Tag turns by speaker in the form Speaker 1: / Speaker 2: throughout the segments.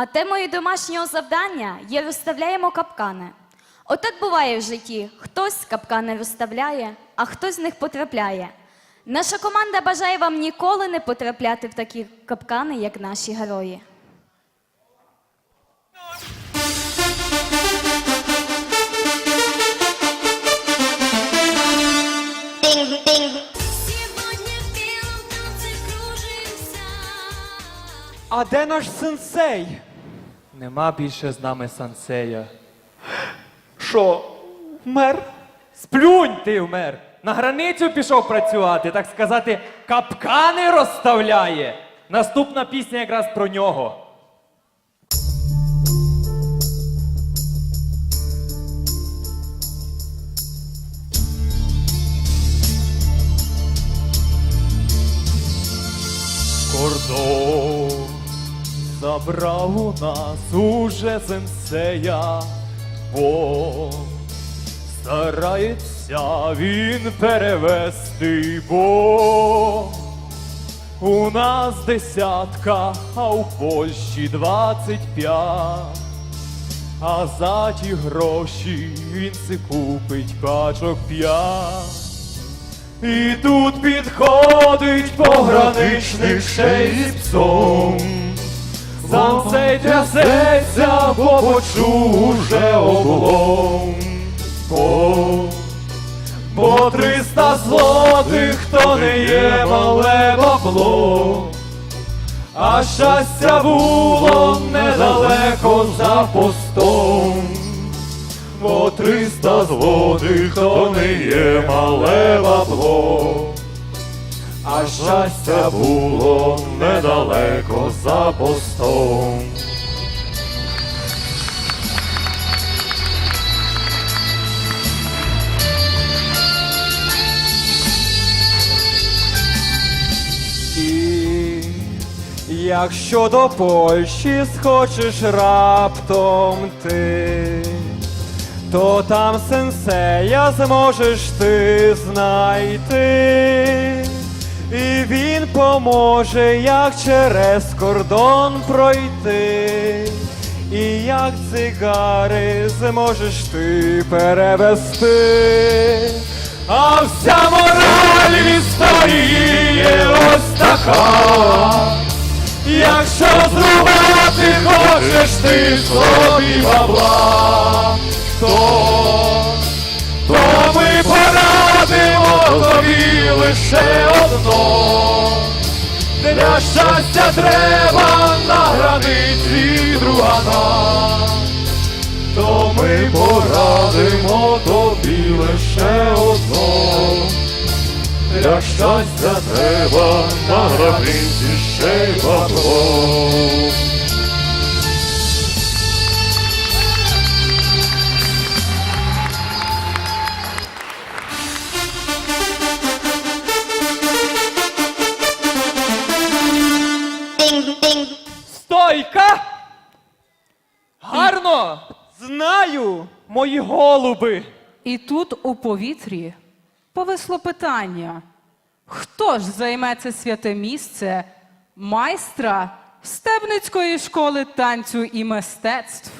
Speaker 1: А темою домашнього завдання є розставляємо капкани. Отак буває в житті: хтось капкани розставляє, а хтось з них потрапляє. Наша команда бажає вам ніколи не потрапляти в такі капкани, як наші герої.
Speaker 2: А де наш сенсей?
Speaker 3: Нема більше з нами сансея.
Speaker 2: Що, вмер?
Speaker 3: Сплюнь ти, вмер! На границю пішов працювати, так сказати, капкани розставляє. Наступна пісня якраз про нього. Забрав у нас уже сенсея, бо Старається він перевести, бо у нас десятка, а у Польщі двадцять п'ять. А за ті гроші він си купить пачок п'ять. І тут підходить пограничник ще й з псом. Сансей трясеться, бо почув уже облом. Бо, бо триста злотих то не є мале бабло, а щастя було недалеко за постом. Бо триста злотих то не є мале бабло, щастя було недалеко за постом. Якщо до Польщі схочеш раптом ти, то там сенсея зможеш ти знайти, і він поможе, як через кордон пройти, і як цигари зможеш ти перевести. А вся мораль в історії є ось така. Якщо зрубати хочеш ти собі бабла, то, то ми порадимо тобі лише. Для щастя треба на границі другана, то ми порадимо тобі лише одно. Для щастя треба на границі ще й. Мої голуби!
Speaker 4: І тут у повітрі повисло питання: хто ж займе це святе місце майстра Стебницької школи танцю і мистецтв?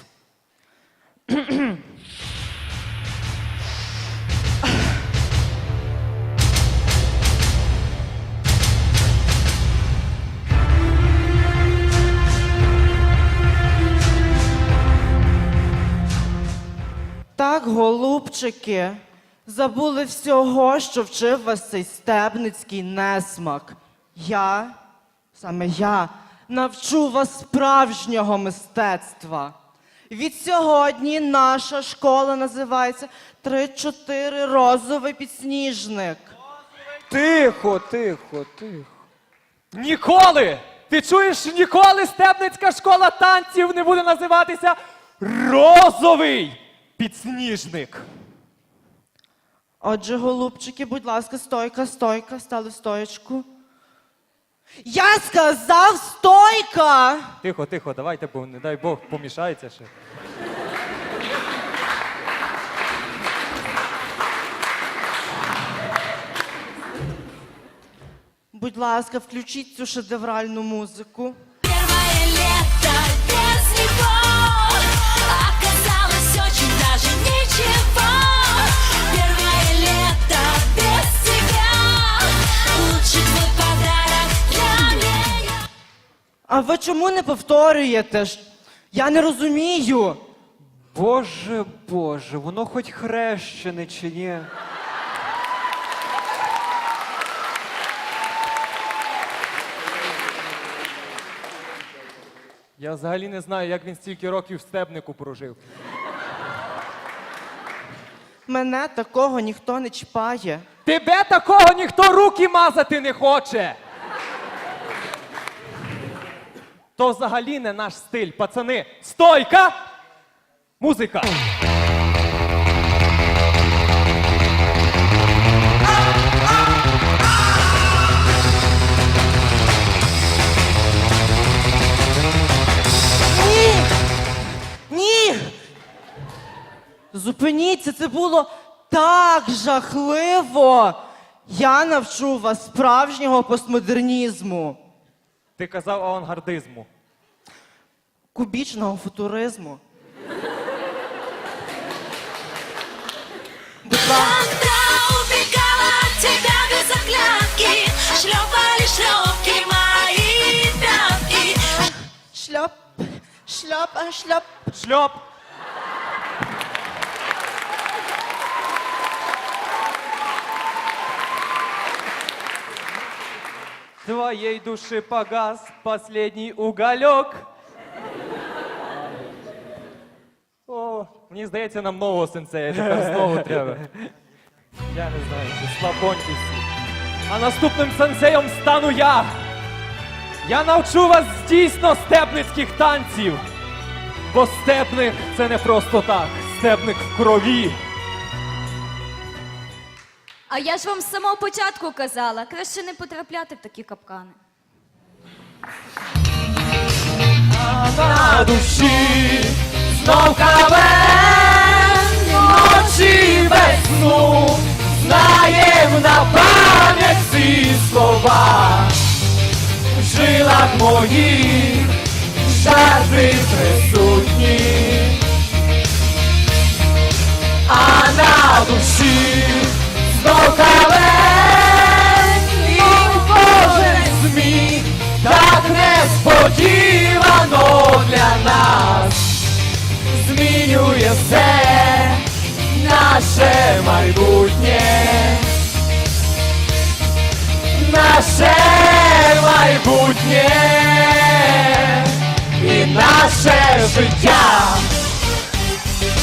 Speaker 5: Голубчики, забули всього, що вчив вас цей стебницький несмак. Я, саме я, навчу вас справжнього мистецтва. Від сьогодні наша школа називається «Три-чотири розовий підсніжник.
Speaker 2: Тихо, тихо, тихо.
Speaker 3: Ніколи! Ти чуєш, ніколи Стебницька школа танців не буде називатися Розовий підсніжник.
Speaker 5: Отже, голубчики, будь ласка, стойка, стойка, стали в. Я сказав стойка!
Speaker 3: Тихо, тихо, давайте, бо не дай Бог помішається ще.
Speaker 5: Будь ласка, включіть цю шедевральну музику. Ви чому не повторюєте? Я не розумію.
Speaker 2: Боже, Боже, воно хоч хрещене чи ні?
Speaker 3: Я взагалі не знаю, як він стільки років в стебнику прожив.
Speaker 5: Мене такого ніхто не чіпає.
Speaker 3: Тебе такого ніхто руки мазати не хоче. То взагалі не наш стиль, пацани. Стойка! Музика!
Speaker 5: Ні! Ні! Зупиніться, це було так жахливо. Я навчу вас справжнього постмодернізму,
Speaker 3: Ти казав авангардизму.
Speaker 5: кубічного футуризму.
Speaker 6: Когда убегала от тебя без оглядки Шлепали шлепки мои пятки
Speaker 5: Шльоп, шльоп, а, шльоп.
Speaker 3: Шльоп! Твоей души погас последний уголек. О, мені здається, нам нового сенсея тепер знову треба. Я не знаю, слабонькі всі. А наступним сенсеєм стану я. Я навчу вас дійсно степницьких танців. Бо степник це не просто так. Степник в крові.
Speaker 1: А я ж вам з самого початку казала, краще не потрапляти в такі капкани.
Speaker 3: на душі знов кавен, ночі без сну, знаєм на пам'ять ці слова. В жилах моїх жарти присутні, а на душі кавен, і кожен зміг так несподівано для нас змінює все наше майбутнє, наше майбутнє і наше життя.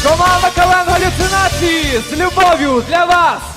Speaker 3: Команда КВН галюцинації з любов'ю для вас!